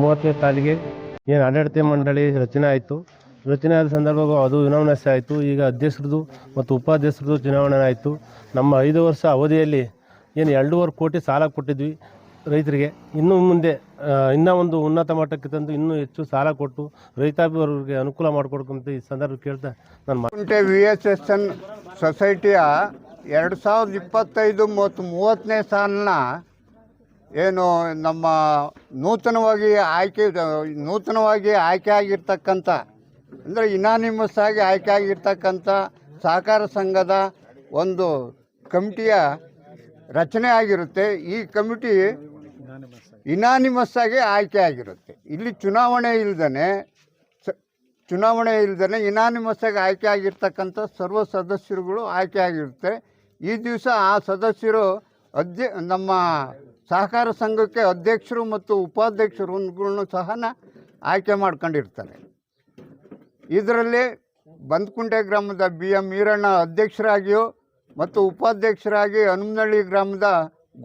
ಮೂವತ್ತನೇ ಸಾಲಿಗೆ ಏನು ಆಡಳಿತ ಮಂಡಳಿ ರಚನೆ ಆಯಿತು. ರಚನೆ ಆದ ಸಂದರ್ಭ ಅದು ಚುನಾವಣೆ ಆಯಿತು. ಈಗ ಅಧ್ಯಕ್ಷರದು ಮತ್ತು ಉಪಾಧ್ಯಕ್ಷರದು ಚುನಾವಣೆ ಆಯಿತು. ನಮ್ಮ ಐದು ವರ್ಷ ಅವಧಿಯಲ್ಲಿ ಏನು ಎರಡೂವರೆ ಕೋಟಿ ಸಾಲ ಕೊಟ್ಟಿದ್ವಿ ರೈತರಿಗೆ. ಇನ್ನು ಮುಂದೆ ಇನ್ನೂ ಒಂದು ಉನ್ನತ ಮಟ್ಟಕ್ಕೆ ತಂದು ಇನ್ನೂ ಹೆಚ್ಚು ಸಾಲ ಕೊಟ್ಟು ರೈತಾಪಿಯವರಿಗೆ ಅನುಕೂಲ ಮಾಡಿಕೊಡ್ಕೊಂತ ಈ ಸಂದರ್ಭ ಕೇಳ್ತಾ ನಾನು ಮಾಡಿ ವಿ ಎಸ್ ಎಸ್ ಎನ್ ಸೊಸೈಟಿಯ ಎರಡು ಸಾವಿರದ ಇಪ್ಪತ್ತೈದು ಮತ್ತು ಮೂವತ್ತನೇ ಸಾಲಿನ ಏನು ನಮ್ಮ ನೂತನವಾಗಿ ಆಯ್ಕೆ ನೂತನವಾಗಿ ಆಯ್ಕೆ ಆಗಿರ್ತಕ್ಕಂಥ, ಅಂದರೆ ಇನಾನಿಮಸ್ ಆಗಿ ಆಯ್ಕೆ ಆಗಿರ್ತಕ್ಕಂಥ ಸಹಕಾರ ಸಂಘದ ಒಂದು ಕಮಿಟಿಯ ರಚನೆ ಆಗಿರುತ್ತೆ. ಈ ಕಮಿಟಿ ಇನಾನಿಮಸ್ ಆಗಿ ಆಯ್ಕೆ ಆಗಿರುತ್ತೆ. ಇಲ್ಲಿ ಚುನಾವಣೆ ಇಲ್ದೇ ಚುನಾವಣೆ ಇಲ್ದೇ ಇನಾನಿಮಸ್ ಆಗಿ ಆಯ್ಕೆ ಆಗಿರ್ತಕ್ಕಂಥ ಸರ್ವ ಸದಸ್ಯರುಗಳು ಆಯ್ಕೆ ಆಗಿರುತ್ತೆ. ಈ ದಿವಸ ಆ ಸದಸ್ಯರು ಅಧ್ಯ ನಮ್ಮ ಸಹಕಾರ ಸಂಘಕ್ಕೆ ಅಧ್ಯಕ್ಷರು ಮತ್ತು ಉಪಾಧ್ಯಕ್ಷರುಗಳನ್ನು ಸಹ ಆಯ್ಕೆ ಮಾಡ್ಕೊಂಡಿರ್ತಾರೆ. ಇದರಲ್ಲಿ ಬಂದ್ಕುಂಟೆ ಗ್ರಾಮದ ಬಿ ಎಂ ಈರಣ್ಣ ಅಧ್ಯಕ್ಷರಾಗಿಯೂ ಮತ್ತು ಉಪಾಧ್ಯಕ್ಷರಾಗಿ ಹನುಮನಹಳ್ಳಿ ಗ್ರಾಮದ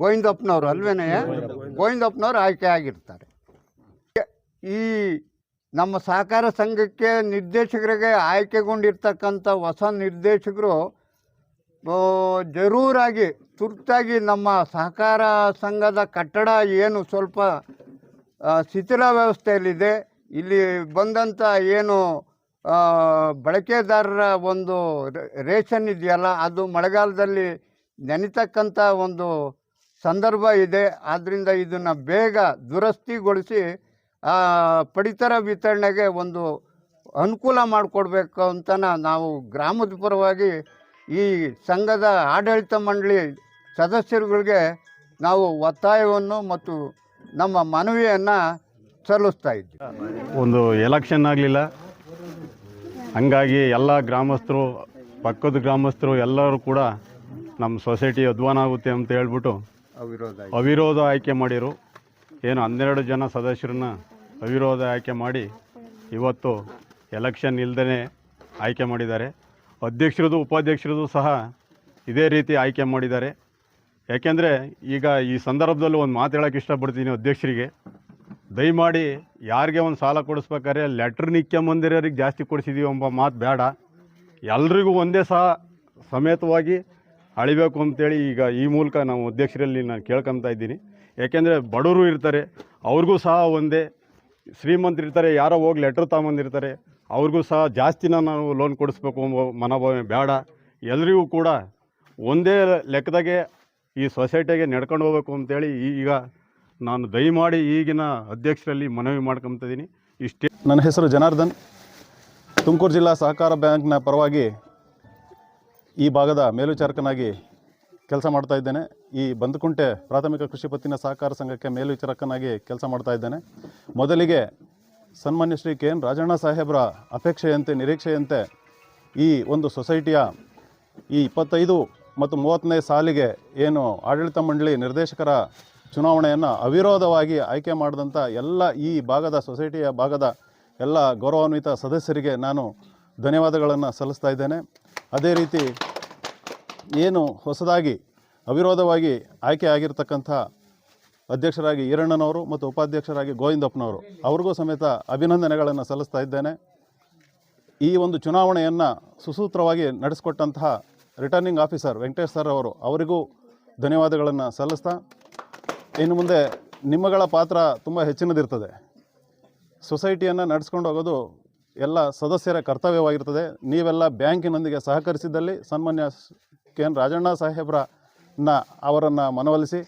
ಗೋವಿಂದಪ್ಪನವರು ಅಲ್ವೇನೇ? ಗೋವಿಂದಪ್ಪನವರು ಆಯ್ಕೆ ಆಗಿರ್ತಾರೆ. ಈ ನಮ್ಮ ಸಹಕಾರ ಸಂಘಕ್ಕೆ ನಿರ್ದೇಶಕರಿಗೆ ಆಯ್ಕೆಗೊಂಡಿರ್ತಕ್ಕಂಥ ಹೊಸ ನಿರ್ದೇಶಕರು ಜರೂರಾಗಿ ತುರ್ತಾಗಿ ನಮ್ಮ ಸಹಕಾರ ಸಂಘದ ಕಟ್ಟಡ ಏನು ಸ್ವಲ್ಪ ಶಿಥಿಲ ವ್ಯವಸ್ಥೆಯಲ್ಲಿದೆ. ಇಲ್ಲಿ ಬಂದಂಥ ಏನು ಬಳಕೆದಾರರ ಒಂದು ರೇಷನ್ ಇದೆಯಲ್ಲ, ಅದು ಮಳೆಗಾಲದಲ್ಲಿ ನೆನೆತಕ್ಕಂಥ ಒಂದು ಸಂದರ್ಭ ಇದೆ. ಆದ್ದರಿಂದ ಇದನ್ನು ಬೇಗ ದುರಸ್ತಿಗೊಳಿಸಿ ಪಡಿತರ ವಿತರಣೆಗೆ ಒಂದು ಅನುಕೂಲ ಮಾಡಿಕೊಡ್ಬೇಕು ಅಂತ ನಾವು ಗ್ರಾಮದ ಪರವಾಗಿ ಈ ಸಂಘದ ಆಡಳಿತ ಮಂಡಳಿ ಸದಸ್ಯರುಗಳಿಗೆ ನಾವು ಒತ್ತಾಯವನ್ನು ಮತ್ತು ನಮ್ಮ ಮನವಿಯನ್ನು ಸಲ್ಲಿಸ್ತಾ ಇದ್ದೀವಿ. ಒಂದು ಎಲೆಕ್ಷನ್ ಆಗಲಿಲ್ಲ. ಹಂಗಾಗಿ ಎಲ್ಲ ಗ್ರಾಮಸ್ಥರು ಪಕ್ಕದ ಗ್ರಾಮಸ್ಥರು ಎಲ್ಲರೂ ಕೂಡ ನಮ್ಮ ಸೊಸೈಟಿ ಅಧ್ವಾನ ಆಗುತ್ತೆ ಅಂತ ಹೇಳ್ಬಿಟ್ಟು ಅವಿರೋಧ ಅವಿರೋಧ ಆಯ್ಕೆ ಮಾಡಿರು. ಏನು ಹನ್ನೆರಡು ಜನ ಸದಸ್ಯರನ್ನ ಅವಿರೋಧ ಆಯ್ಕೆ ಮಾಡಿ ಇವತ್ತು ಎಲೆಕ್ಷನ್ ಇಲ್ಲದೇ ಆಯ್ಕೆ ಮಾಡಿದ್ದಾರೆ. ಅಧ್ಯಕ್ಷರದು ಉಪಾಧ್ಯಕ್ಷರದು ಸಹ ಇದೇ ರೀತಿ ಆಯ್ಕೆ ಮಾಡಿದ್ದಾರೆ. ಯಾಕೆಂದರೆ ಈಗ ಈ ಸಂದರ್ಭದಲ್ಲೂ ಒಂದು ಮಾತು ಹೇಳೋಕ್ಕೆ ಇಷ್ಟಪಡ್ತೀನಿ ಅಧ್ಯಕ್ಷರಿಗೆ. ದಯಮಾಡಿ ಯಾರಿಗೆ ಒಂದು ಸಾಲ ಕೊಡಿಸ್ಬೇಕಾದ್ರೆ ಲೆಟ್ರ್ ನಿಕ್ಕೊಂಬಂದಿರೋರಿಗೆ ಜಾಸ್ತಿ ಕೊಡಿಸಿದೀವಿ ಎಂಬ ಮಾತು ಬೇಡ. ಎಲ್ರಿಗೂ ಒಂದೇ ಸಹ ಸಮೇತವಾಗಿ ಅಳಿಬೇಕು ಅಂತೇಳಿ ಈಗ ಈ ಮೂಲಕ ನಾವು ಅಧ್ಯಕ್ಷರಲ್ಲಿ ನಾನು ಕೇಳ್ಕೊತಾ ಇದ್ದೀನಿ. ಯಾಕೆಂದರೆ ಬಡವರು ಇರ್ತಾರೆ, ಅವ್ರಿಗೂ ಸಹ ಒಂದೇ. ಶ್ರೀಮಂತರು ಇರ್ತಾರೆ, ಯಾರೋ ಹೋಗಿ ಲೆಟ್ರ್ ತಗೊಂಬಂದಿರ್ತಾರೆ, ಅವ್ರಿಗೂ ಸಹ ಜಾಸ್ತಿನ ನಾವು ಲೋನ್ ಕೊಡಿಸ್ಬೇಕು ಎಂಬ ಮನೋಭಾವನೆ ಬೇಡ. ಎಲ್ರಿಗೂ ಕೂಡ ಒಂದೇ ಲೆಕ್ಕದಾಗೆ ಈ ಸೊಸೈಟಿಗೆ ನಡ್ಕೊಂಡು ಹೋಗ್ಬೇಕು ಅಂತೇಳಿ ಈಗ ನಾನು ದಯಮಾಡಿ ಈಗಿನ ಅಧ್ಯಕ್ಷರಲ್ಲಿ ಮನವಿ ಮಾಡ್ಕೊತಿದ್ದೀನಿ ಇಷ್ಟೇ ನನ್ನ ಹೆಸರು ಜನಾರ್ದನ್. ತುಮಕೂರು ಜಿಲ್ಲಾ ಸಹಕಾರ ಬ್ಯಾಂಕ್ನ ಪರವಾಗಿ ಈ ಭಾಗದ ಮೇಲ್ವಿಚಾರಕನಾಗಿ ಕೆಲಸ ಮಾಡ್ತಾ ಇದ್ದೇನೆ. ಈ ಬಂದಕುಂಟೆ ಪ್ರಾಥಮಿಕ ಕೃಷಿ ಪತ್ತಿನ ಸಹಕಾರ ಸಂಘಕ್ಕೆ ಮೇಲ್ವಿಚಾರಕನಾಗಿ ಕೆಲಸ ಮಾಡ್ತಾ ಇದ್ದೇನೆ. ಮೊದಲಿಗೆ ಸನ್ಮಾನ್ಯ ಶ್ರೀ ಕೆ ಎನ್ ರಾಜಣ್ಣ ಸಾಹೇಬರ ಅಪೇಕ್ಷೆಯಂತೆ, ನಿರೀಕ್ಷೆಯಂತೆ ಈ ಒಂದು ಸೊಸೈಟಿಯ ಈ ಇಪ್ಪತ್ತೈದು ಮತ್ತು ಮೂವತ್ತನೇ ಸಾಲಿಗೆ ಏನು ಆಡಳಿತ ಮಂಡಳಿ ನಿರ್ದೇಶಕರ ಚುನಾವಣೆಯನ್ನು ಅವಿರೋಧವಾಗಿ ಆಯ್ಕೆ ಮಾಡಿದಂಥ ಎಲ್ಲ ಈ ಭಾಗದ ಸೊಸೈಟಿಯ ಭಾಗದ ಎಲ್ಲ ಗೌರವಾನ್ವಿತ ಸದಸ್ಯರಿಗೆ ನಾನು ಧನ್ಯವಾದಗಳನ್ನು ಸಲ್ಲಿಸ್ತಾ ಇದ್ದೇನೆ. ಅದೇ ರೀತಿ ಏನು ಹೊಸದಾಗಿ ಅವಿರೋಧವಾಗಿ ಆಯ್ಕೆ ಆಗಿರ್ತಕ್ಕಂಥ ಅಧ್ಯಕ್ಷರಾಗಿ ಈರಣ್ಣನವರು ಮತ್ತು ಉಪಾಧ್ಯಕ್ಷರಾಗಿ ಗೋವಿಂದಪ್ಪನವರು ಅವ್ರಿಗೂ ಸಮೇತ ಅಭಿನಂದನೆಗಳನ್ನು ಸಲ್ಲಿಸ್ತಾ ಇದ್ದೇನೆ. ಈ ಒಂದು ಚುನಾವಣೆಯನ್ನು ಸುಸೂತ್ರವಾಗಿ ನಡೆಸಿಕೊಟ್ಟಂತಹ ರಿಟರ್ನಿಂಗ್ ಆಫೀಸರ್ ವೆಂಕಟೇಶ್ ಸರ್ ಅವರು, ಅವರಿಗೂ ಧನ್ಯವಾದಗಳನ್ನು ಸಲ್ಲಿಸ್ತಾ, ಇನ್ನು ಮುಂದೆ ನಿಮ್ಮಗಳ ಪಾತ್ರ ತುಂಬ ಹೆಚ್ಚಿನದಿರ್ತದೆ. ಸೊಸೈಟಿಯನ್ನು ನಡೆಸ್ಕೊಂಡು ಹೋಗೋದು ಎಲ್ಲ ಸದಸ್ಯರ ಕರ್ತವ್ಯವಾಗಿರ್ತದೆ. ನೀವೆಲ್ಲ ಬ್ಯಾಂಕಿನೊಂದಿಗೆ ಸಹಕರಿಸಿದ್ದಲ್ಲಿ ಸನ್ಮಾನ್ಯ ಕೆ ಎನ್ ರಾಜಣ್ಣ ಸಾಹೇಬ್ರನ್ನ ಅವರನ್ನು ಮನವೊಲಿಸಿ,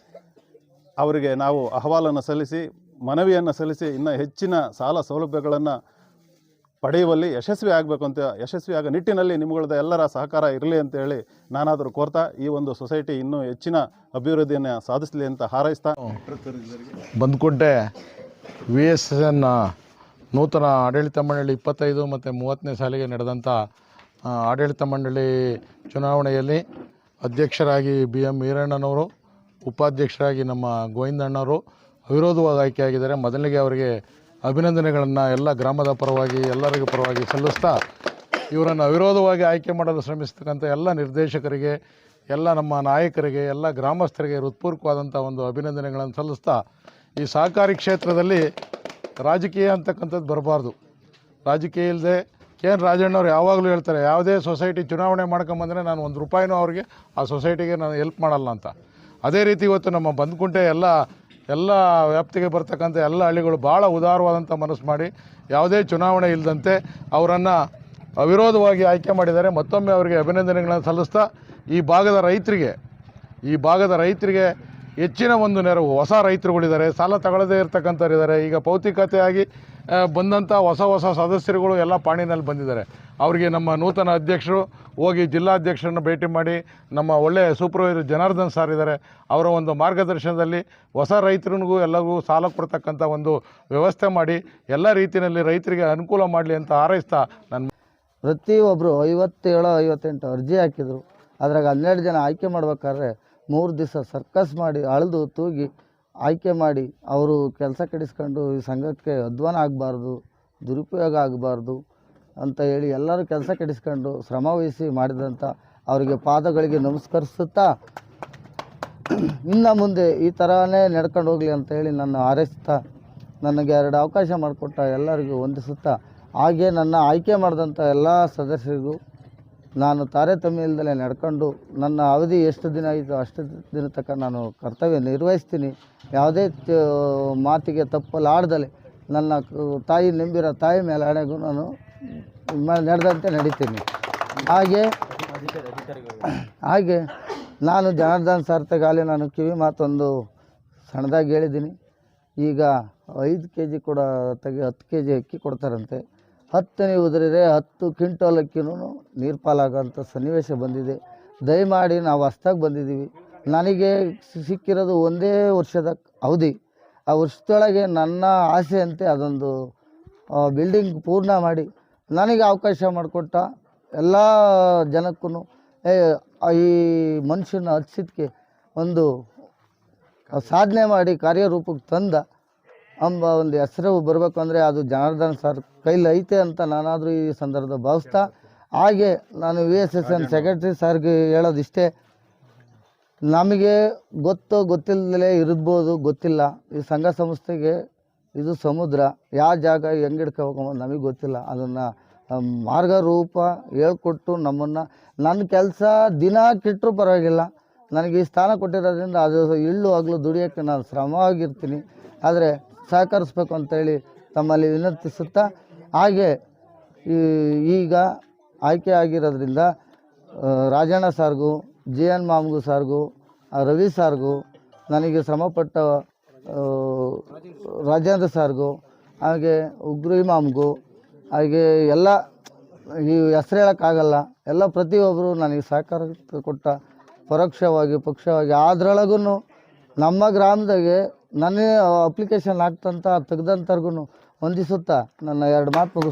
ಅವರಿಗೆ ನಾವು ಅಹವಾಲನ್ನು ಸಲ್ಲಿಸಿ, ಮನವಿಯನ್ನು ಸಲ್ಲಿಸಿ ಇನ್ನು ಹೆಚ್ಚಿನ ಸಾಲ ಸೌಲಭ್ಯಗಳನ್ನು ಪಡೆಯುವಲ್ಲಿ ಯಶಸ್ವಿ ಆಗಬೇಕು ಅಂತ ಯಶಸ್ವಿ ಆಗೋ ನಿಟ್ಟಿನಲ್ಲಿ ನಿಮ್ಮಗಳದ ಎಲ್ಲರ ಸಹಕಾರ ಇರಲಿ ಅಂತ ಹೇಳಿ ನಾನಾದರೂ ಕೋರ್ತಾ ಈ ಒಂದು ಸೊಸೈಟಿ ಇನ್ನೂ ಹೆಚ್ಚಿನ ಅಭಿವೃದ್ಧಿಯನ್ನು ಸಾಧಿಸಲಿ ಅಂತ ಹಾರೈಸ್ತಾ ಬಂದ್ಕೊಂಡೆ ವಿ ಎಸ್ ಎನ್ ನೂತನ ಆಡಳಿತ ಮಂಡಳಿ ಇಪ್ಪತ್ತೈದು ಮತ್ತು ಮೂವತ್ತನೇ ಸಾಲಿಗೆ ನಡೆದಂಥ ಆಡಳಿತ ಮಂಡಳಿ ಚುನಾವಣೆಯಲ್ಲಿ ಅಧ್ಯಕ್ಷರಾಗಿ ಬಿ ಎಂ ಈರಣ್ಣನವರು, ಉಪಾಧ್ಯಕ್ಷರಾಗಿ ನಮ್ಮ ಗೋವಿಂದಣ್ಣವರು ಅವಿರೋಧವಾಗಿ ಆಯ್ಕೆಯಾಗಿದ್ದಾರೆ ಮೊದಲಿಗೆ ಅವರಿಗೆ ಅಭಿನಂದನೆಗಳನ್ನು ಎಲ್ಲ ಗ್ರಾಮದ ಪರವಾಗಿ, ಎಲ್ಲರಿಗೂ ಪರವಾಗಿ ಸಲ್ಲಿಸ್ತಾ ಇವರನ್ನು ಅವಿರೋಧವಾಗಿ ಆಯ್ಕೆ ಮಾಡಲು ಶ್ರಮಿಸ್ತಕ್ಕಂಥ ಎಲ್ಲ ನಿರ್ದೇಶಕರಿಗೆ, ಎಲ್ಲ ನಮ್ಮ ನಾಯಕರಿಗೆ, ಎಲ್ಲ ಗ್ರಾಮಸ್ಥರಿಗೆ ಹೃತ್ಪೂರ್ವಕವಾದಂಥ ಒಂದು ಅಭಿನಂದನೆಗಳನ್ನು ಸಲ್ಲಿಸ್ತಾ ಈ ಸಹಕಾರಿ ಕ್ಷೇತ್ರದಲ್ಲಿ ರಾಜಕೀಯ ಅಂತಕ್ಕಂಥದ್ದು ಬರಬಾರ್ದು. ರಾಜಕೀಯ ಇಲ್ಲದೆ ಕೆ ಎನ್ ರಾಜಣ್ಣವ್ರು ಯಾವಾಗಲೂ ಹೇಳ್ತಾರೆ, ಯಾವುದೇ ಸೊಸೈಟಿ ಚುನಾವಣೆ ಮಾಡ್ಕೊಂಬಂದರೆ ನಾನು ಒಂದು ರೂಪಾಯಿನೂ ಅವ್ರಿಗೆ ಆ ಸೊಸೈಟಿಗೆ ನಾನು ಹೆಲ್ಪ್ ಮಾಡಲ್ಲ ಅಂತ. ಅದೇ ರೀತಿ ಇವತ್ತು ನಮ್ಮ ಬಂದ್ಕುಂಟೆ ಎಲ್ಲ ಎಲ್ಲ ವ್ಯಾಪ್ತಿಗೆ ಬರ್ತಕ್ಕಂಥ ಎಲ್ಲ ಹಳ್ಳಿಗಳು ಭಾಳ ಉದಾರವಾದಂಥ ಮನಸ್ಸು ಮಾಡಿ ಯಾವುದೇ ಚುನಾವಣೆ ಇಲ್ಲದಂತೆ ಅವರನ್ನು ಅವಿರೋಧವಾಗಿ ಆಯ್ಕೆ ಮಾಡಿದ್ದಾರೆ. ಮತ್ತೊಮ್ಮೆ ಅವರಿಗೆ ಅಭಿನಂದನೆಗಳನ್ನು ಸಲ್ಲಿಸ್ತಾ ಈ ಭಾಗದ ರೈತರಿಗೆ, ಈ ಭಾಗದ ರೈತರಿಗೆ ಹೆಚ್ಚಿನ ಒಂದು ನೆರವು, ಹೊಸ ರೈತರುಗಳಿದ್ದಾರೆ. ಸಾಲ ತಗೊಳ್ಳದೇ ಇರ್ತಕ್ಕಂಥವ್ರು ಇದ್ದಾರೆ ಈಗ ಪೌತಿಕತೆಯಾಗಿ ಬಂದಂಥ ಹೊಸ ಹೊಸ ಸದಸ್ಯರುಗಳು ಎಲ್ಲ ಪಾಣಿನಲ್ಲಿ ಬಂದಿದ್ದಾರೆ. ಅವರಿಗೆ ನಮ್ಮ ನೂತನ ಅಧ್ಯಕ್ಷರು ಹೋಗಿ ಜಿಲ್ಲಾಧ್ಯಕ್ಷರನ್ನು ಭೇಟಿ ಮಾಡಿ ನಮ್ಮ ಒಳ್ಳೆಯ ಸೂಪರ್ವೈಸರ್ ಜನಾರ್ದನ್ ಸರ್ ಇದ್ದಾರೆ. ಅವರ ಒಂದು ಮಾರ್ಗದರ್ಶನದಲ್ಲಿ ಹೊಸ ರೈತರಿಗೂ ಎಲ್ಲರಿಗೂ ಸಾಲ ಕೊಡ್ತಕ್ಕಂಥ ಒಂದು ವ್ಯವಸ್ಥೆ ಮಾಡಿ ಎಲ್ಲ ರೀತಿಯಲ್ಲಿ ರೈತರಿಗೆ ಅನುಕೂಲ ಮಾಡಲಿ ಅಂತ ಹಾರೈಸ್ತಾ ನನ್ನ ಪ್ರತಿಯೊಬ್ಬರು ಐವತ್ತೇಳು ಐವತ್ತೆಂಟು ಅರ್ಜಿ ಹಾಕಿದರು. ಅದ್ರಾಗ ಹನ್ನೆರಡು ಜನ ಆಯ್ಕೆ ಮಾಡ್ಬೇಕಾದ್ರೆ ಮೂರು ದಿವಸ ಸರ್ಕಸ್ ಮಾಡಿ ಅಳೆದು ತೂಗಿ ಆಯ್ಕೆ ಮಾಡಿ ಅವರು ಕೆಲಸ ಕೆಡಿಸ್ಕೊಂಡು ಈ ಸಂಘಕ್ಕೆ ಅಧ್ವಾನ ಆಗಬಾರ್ದು, ದುರುಪಯೋಗ ಆಗಬಾರ್ದು ಅಂತ ಹೇಳಿ ಎಲ್ಲರೂ ಕೆಲಸ ಕೆಡಿಸ್ಕೊಂಡು ಶ್ರಮ ವಹಿಸಿ ಮಾಡಿದಂಥ ಅವರಿಗೆ ಪಾದಗಳಿಗೆ ನಮಸ್ಕರಿಸುತ್ತಾ ಇನ್ನು ಮುಂದೆ ಈ ಥರನೇ ನಡ್ಕೊಂಡು ಹೋಗಲಿ ಅಂತ ಹೇಳಿ ನನ್ನ ಹಾರೈಸ್ತಾ ನನಗೆ ಎರಡು ಅವಕಾಶ ಮಾಡಿಕೊಟ್ಟ ಎಲ್ಲರಿಗೂ ವಂದಿಸುತ್ತಾ, ಹಾಗೆ ನನ್ನ ಆಯ್ಕೆ ಮಾಡಿದಂಥ ಎಲ್ಲ ಸದಸ್ಯರಿಗೂ ನಾನು ತಾರತಮ್ಯ ಇಲ್ಲದಲ್ಲೇ ನಡ್ಕೊಂಡು ನನ್ನ ಅವಧಿ ಎಷ್ಟು ದಿನ ಆಯಿತು ಅಷ್ಟು ದಿನ ತಕ್ಕ ನಾನು ಕರ್ತವ್ಯ ನಿರ್ವಹಿಸ್ತೀನಿ. ಯಾವುದೇ ಮಾತಿಗೆ ತಪ್ಪಲಾಡ್ದಲೆ ನನ್ನ ತಾಯಿ ನಂಬಿರೋ ತಾಯಿ ಮೇಲೆ ಹಣೆಗೂ ನಾನು ನಡೆದಂತೆ ನಡೀತೀನಿ. ಹಾಗೆ ಹಾಗೆ ನಾನು ಜನಾರ್ದನ್ ಸಾರ್ಥಗಾಲಿ ನಾನು ಕಿವಿ ಮಾತೊಂದು ಸಣ್ಣದಾಗಿ ಹೇಳಿದ್ದೀನಿ. ಈಗ ಐದು ಕೆ ಜಿ ಕೂಡ ತೆಗೆ, ಹತ್ತು ಕೆ ಜಿ ಅಕ್ಕಿ ಕೊಡ್ತಾರಂತೆ. ಹತ್ತನೇ ಉದುರಿದ್ರೆ ಹತ್ತು ಕ್ವಿಂಟಲ್ ಅಕ್ಕಿನೂ ನೀರು ಪಾಲಾಗೋಂಥ ಸನ್ನಿವೇಶ ಬಂದಿದೆ. ದಯಮಾಡಿ ನಾವು ಹೊಸ್ದಾಗಿ ಬಂದಿದ್ದೀವಿ. ನನಗೆ ಸಿಕ್ಕಿರೋದು ಒಂದೇ ವರ್ಷದ ಅವಧಿ. ಆ ವರ್ಷದೊಳಗೆ ನನ್ನ ಆಸೆಯಂತೆ ಅದೊಂದು ಬಿಲ್ಡಿಂಗ್ ಪೂರ್ಣ ಮಾಡಿ ನನಗೆ ಅವಕಾಶ ಮಾಡಿಕೊಟ್ಟ ಎಲ್ಲ ಜನಕ್ಕೂ ಈ ಮನುಷ್ಯನ ಹಚ್ಚಿದ್ಕೆ ಒಂದು ಸಾಧನೆ ಮಾಡಿ ಕಾರ್ಯರೂಪಕ್ಕೆ ತಂದ ಎಂಬ ಒಂದು ಹೆಸರು ಬರಬೇಕು ಅಂದರೆ ಅದು ಜನಾರ್ದನ್ ಸರ್ ಕೈಲಿ ಐತೆ ಅಂತ ನಾನಾದರೂ ಈ ಸಂದರ್ಭದ ಭಾವಿಸ್ತಾ, ಹಾಗೆ ನಾನು V S S N secretary ಸರ್ಗೆ ಹೇಳೋದಿಷ್ಟೇ, ನಮಗೆ ಗೊತ್ತು ಗೊತ್ತಿಲ್ಲದಲೇ ಇರ್ಬೋದು, ಗೊತ್ತಿಲ್ಲ. ಈ ಸಂಘ ಸಂಸ್ಥೆಗೆ ಇದು ಸಮುದ್ರ ಯಾವ ಜಾಗ ಹೆಂಗೆ ಹಿಡ್ಕೋಬೇಕು ನಮಗೆ ಗೊತ್ತಿಲ್ಲ. ಅದನ್ನು ಮಾರ್ಗರೂಪ ಹೇಳ್ಕೊಟ್ಟು ನಮ್ಮನ್ನು ನನ್ನ ಕೆಲಸ ದಿನ ಕೆಟ್ಟರೂ ಪರವಾಗಿಲ್ಲ. ನನಗೆ ಈ ಸ್ಥಾನ ಕೊಟ್ಟಿರೋದ್ರಿಂದ ಅದು ಇಳ್ಳು ಆಗಲು ದುಡಿಯೋಕ್ಕೆ ನಾನು ಶ್ರಮವಾಗಿರ್ತೀನಿ. ಆದರೆ ಸಹಕರಿಸ್ಬೇಕು ಅಂತೇಳಿ ತಮ್ಮಲ್ಲಿ ವಿನಂತಿಸುತ್ತಾ ಹಾಗೆ ಈಗ ಆಯ್ಕೆ ಆಗಿರೋದ್ರಿಂದ ರಾಜಣ್ಣ ಸಾರ್ಗೂ, ಜಿ ಎನ್ ಮಾಮ್ಗೂ ಸಾರ್ಗೂ ರವಿ ಸಾರ್ಗೂ, ನನಗೆ ಶ್ರಮಪಟ್ಟ ರಾಜೇಂದ್ರ ಸಾರ್ಗೂ, ಹಾಗೆ ಉಗ್ರಿ ಇಮಾಮ್ಗೂ ಹಾಗೆ ಎಲ್ಲ ಈ ಹೆಸರು ಹೇಳೋಕ್ಕಾಗಲ್ಲ, ಎಲ್ಲ ಪ್ರತಿಯೊಬ್ಬರು ನನಗೆ ಸಹಕಾರ ಕೊಟ್ಟ, ಪರೋಕ್ಷವಾಗಿ, ಪಕ್ಷವಾಗಿ ಅದರೊಳಗೂ ನಮ್ಮ ಗ್ರಾಮದಾಗೆ ನನ್ನ ಅಪ್ಲಿಕೇಶನ್ ಹಾಕ್ತಂತ ತೆಗ್ದಂಥವ್ರಿಗೂ ಹೊಂದಿಸುತ್ತಾ ನನ್ನ ಎರಡು ಮಾತು ಮುಗಿಸ್ತೀನಿ